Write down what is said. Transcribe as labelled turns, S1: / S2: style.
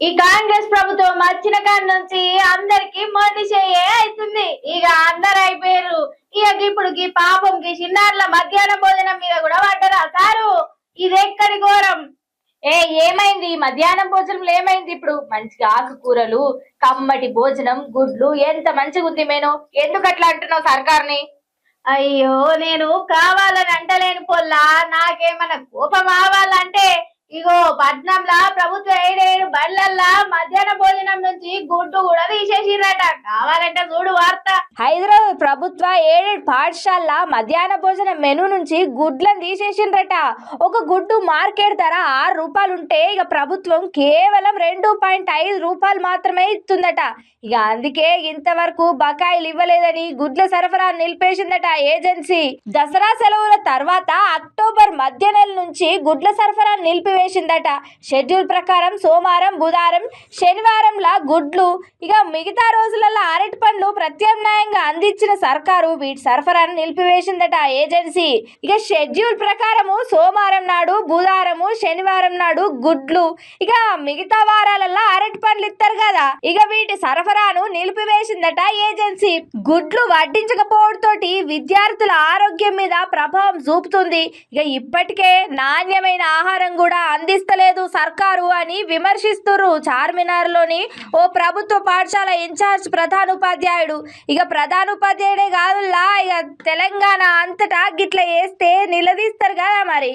S1: ఈ కాంగ్రెస్ ప్రభుత్వం వచ్చిన కాడి నుంచి అందరికి మొండి చేయే అవుతుంది. ఇక అందరు అయిపోయారు. ఇక ఇప్పుడు ఈ పాపంకి చిన్నారుల మధ్యాహ్న భోజనం మీద కూడా పడ్డరా సారు? ఇది ఎక్కడి ఘోరం?
S2: ఏ ఏమైంది? మధ్యాహ్నం భోజనంలో ఏమైంది ఇప్పుడు? మంచిగా ఆకుకూరలు కమ్మటి భోజనం గుడ్లు ఎంత మంచిగా ఉంది మేను? ఎందుకు అట్లా అంటున్నావు సర్కార్ని?
S1: అయ్యో నేను కావాలని అంటలేను పొల్లా. నాకేమన్నా కోపం ఆవాలంటే ఇగో పట్నంలా ప్రభుత్వ ఏడేడు బళ్ళల్లా మధ్యాహ్న భోజనం నుంచి గుడ్డు కూడా తీసేసిరట కావాలంటే చూడు వార్త.
S2: హైదరాబాద్ ప్రభుత్వ ఏడేడు పాఠశాల మధ్యాహ్న భోజన మెను నుంచి గుడ్లను తీసేసిండ్రట ఒక గుడ్డు మార్కెట్ ధర ఆరు రూపాయలు ఉంటే ఇక ప్రభుత్వం కేవలం రెండు పాయింట్ ఐదు రూపాయలు మాత్రమే ఇస్తుందట. ఇక అందుకే ఇంతవరకు బకాయిలు ఇవ్వలేదని గుడ్ల సరఫరా నిలిపేసిందట ఏజెన్సీ. దసరా సెలవుల తర్వాత అక్టోబర్ మధ్య నెల నుంచి గుడ్ల సరఫరా నిలిపివేసిందట. షెడ్యూల్ ప్రకారం సోమవారం బుధవారం శనివారంలా గుడ్లు. ఇక మిగతా రోజులలో అరటి పండ్లు ప్రత్యామ్నాయంగా అందించిన సర్కారు వీటి సరఫరాను నిలిపివేసిందట ఏజెన్సీ. ఇక షెడ్యూల్ ప్రకారము సోమవారం నాడు బుధవారము శనివారం నాడు గుడ్లు. ఇక మిగతా వారాలలో అరటి కదా ఇక వీటి సరఫరాను నిలిపివేసిందట ఏజెన్సీ. గుడ్లు వడ్డించకపోవడంతోటి విద్యార్థుల ఆరోగ్యం మీద ప్రభావం చూపుతుంది. ఇక ఇప్పటికే నాణ్యమైన ఆహారం కూడా అందిస్తలేదు సర్కారు అని విమర్శిస్తున్నారు చార్మినార్లోని ఓ ప్రభుత్వ పాఠశాల ఇన్ఛార్జ్ ప్రధానోపాధ్యాయుడు. ఇక ప్రధానోపాధ్యాయుడే కాదులా ఇక తెలంగాణ అంతటా గిట్ల వేస్తే నిలదీస్తారు కదా మరి.